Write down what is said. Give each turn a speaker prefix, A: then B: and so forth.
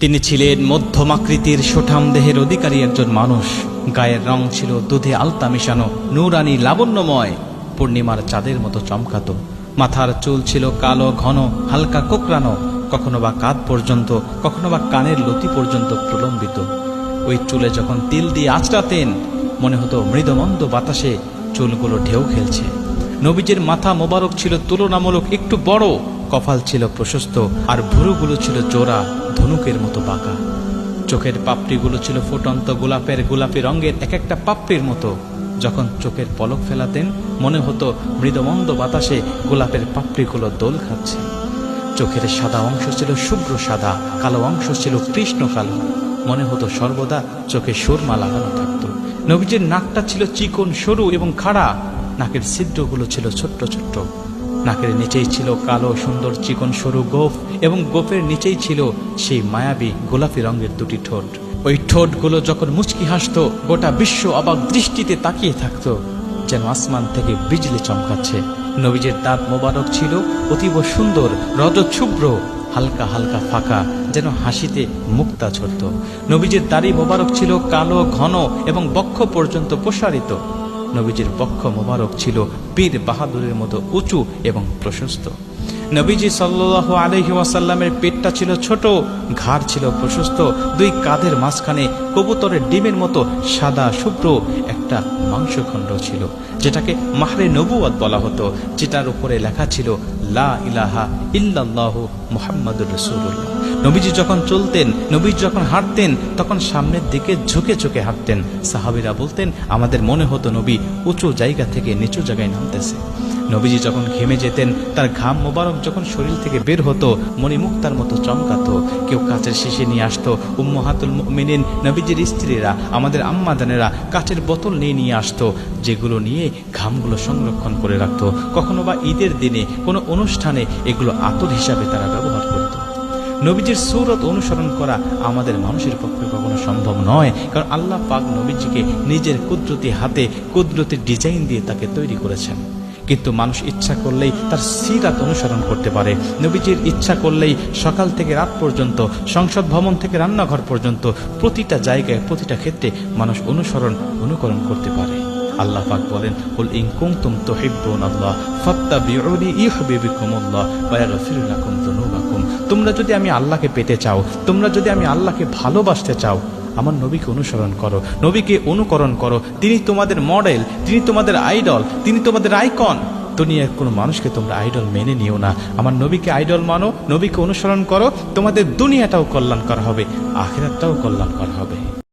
A: তিনি ছিলেন মধ্যমাকৃতির সোঠাম দেহের অধিকারী একজন মানুষ। গায়ের রং ছিল দুধে আলতা মিশানো, নুরানি লাবণ্যময়, পূর্ণিমার চাঁদের মতো চমকাতো। মাথার চুল ছিল কালো, ঘন, হালকা কোকড়ানো, কখনো বা কাঁধ পর্যন্ত, কখনো বা কানের লতি পর্যন্ত প্রলম্বিত। ওই চুলে যখন তিল দিয়ে আঁচড়াতেন, মনে হতো মৃদমন্দ বাতাসে চুলগুলো ঢেউ খেলছে। নবীজের মাথা মোবারক ছিল তুলনামূলক একটু বড় কপাল ছিল প্রশস্ত আর ভুরুগুলো ছিল জোড়া ধনুকের মতো বাঁকা। চোখের পাপড়িগুলো ছিল ফুটন্ত গোলাপের গোলাপি রঙের এক একটা পাপড়ির মতো। যখন চোখের পলক ফেলাতেন, মনে হতো মৃদমন্দ বাতাসে গোলাপের পাপড়িগুলো দোল খাচ্ছে। চোখের সাদা অংশ ছিল শুভ্র সাদা, কালো অংশ ছিল কৃষ্ণ কালো। মনে হতো সর্বদা চোখে সুরমা লাগানো থাকত। নবীজের নাকটা ছিল চিকন, সরু এবং খাড়া। নাকের ছিদ্রগুলো ছিল ছোট্ট ছোট্ট। নাকের নিচেই ছিল কালো সুন্দর চিকন সরু গোফ এবং গোফের নিচেই ছিল সেই মায়াবী গোলাপি রঙের দুটি ঠোঁট। ওই ঠোঁটগুলো যখন মুচকি হাসতো, গোটা বিশ্ব অবাক দৃষ্টিতে তাকিয়ে থাকতো, যেন আসমান থেকে বিজলি চমকাচ্ছে। নবীজের দাঁত মোবারক ছিল, অতীব সুন্দর রজচ্ছুভ্র হালকা হালকা ফাঁকা, যেন হাসিতে মুক্তা ঝরত নবীজের দাড়ি মোবারক ছিল কালো, ঘন এবং বক্ষ পর্যন্ত প্রসারিত। নবীজির পক্ষ মোবারক ছিল বীর বাহাদুরের মতো উঁচু এবং প্রশস্ত। নবীজি সাল্লাহ আলহি ওয়াসাল্লামের পেটটা ছিল ছোট, ঘাড় ছিল প্রশস্ত, দুই কাঁধের মাঝখানে কবুতরের ডিমের মতো সাদা শুভ্র একটা মাংসখণ্ড ছিল, যেটাকে মাহরে নবুয়াত বলা হতো, যেটার উপরে লেখা ছিল, লা ইলাহা ইল্লাল্লাহ মুহাম্মাদুর রসুল্লাহ নবীজি যখন চলতেন, নবীজি যখন হাঁটতেন, তখন সামনের দিকে ঝুঁকে ঝুঁকে হাঁটতেন। সাহাবিরা বলতেন, আমাদের মনে হতো নবী উঁচু জায়গা থেকে নিচু জায়গায় নামতেছে। নবীজি যখন ঘেমে যেতেন, তার ঘাম মোবারক যখন শরীর থেকে বের হতো, মণিমুক্তার মতো চমকাতো। কেউ কাচের শিশে নিয়ে আসতো, উম্মহাতুল মিনিন নবীজির স্ত্রীরা, আমাদের আম্মাদানেরা কাচের বোতল নিয়ে নিয়ে আসতো, যেগুলো নিয়ে ঘামগুলো সংরক্ষণ করে রাখতো। কখনো বা ঈদের দিনে কোনো অনুষ্ঠানে এগুলো আতর হিসাবে তারা ব্যবহার করত। নবীজির সৌরত অনুসরণ করা আমাদের মানুষের পক্ষে কখনো সম্ভব নয়, কারণ আল্লাহ পাক নবীজিকে নিজের কুদরতি হাতে, কুদরতি ডিজাইন দিয়ে তাকে তৈরি করেছেন। কিন্তু মানুষ ইচ্ছা করলেই তার সিরাত অনুসরণ করতে পারে। নবীজির ইচ্ছা করলেই সকাল থেকে রাত পর্যন্ত, সংসদ ভবন থেকে রান্নাঘর পর্যন্ত, প্রতিটা জায়গায়, প্রতিটা ক্ষেত্রে মানুষ অনুসরণ, অনুকরণ করতে পারে। আল্লাহ পাক বলেন, কুল ইন কুনতুম তুহিব্বুন আল্লাহ, ফাত্তাবিউনি ইউহিব্বুকুমুল্লাহ ওয়া ইয়াগফির লাকুম যুনুবাকুম তোমরা যদি আমি আল্লাহকে পেতে চাও, তোমরা যদি আমি আল্লাহকে ভালোবাসতে চাও আমার নবীকে অনুসরণ করো, নবীকে অনুকরণ করো। তিনি তোমাদের মডেল, তিনি তোমাদের আইডল, তিনি তোমাদের আইকন। দুনিয়ার কোনো মানুষকে তোমরা আইডল মেনে নিও না। আমার নবীকে আইডল মানো, নবীকে অনুসরণ করো। তোমাদের দুনিয়াটাও কল্যাণ করা হবে, আখেরাতটাও কল্যাণ করা হবে।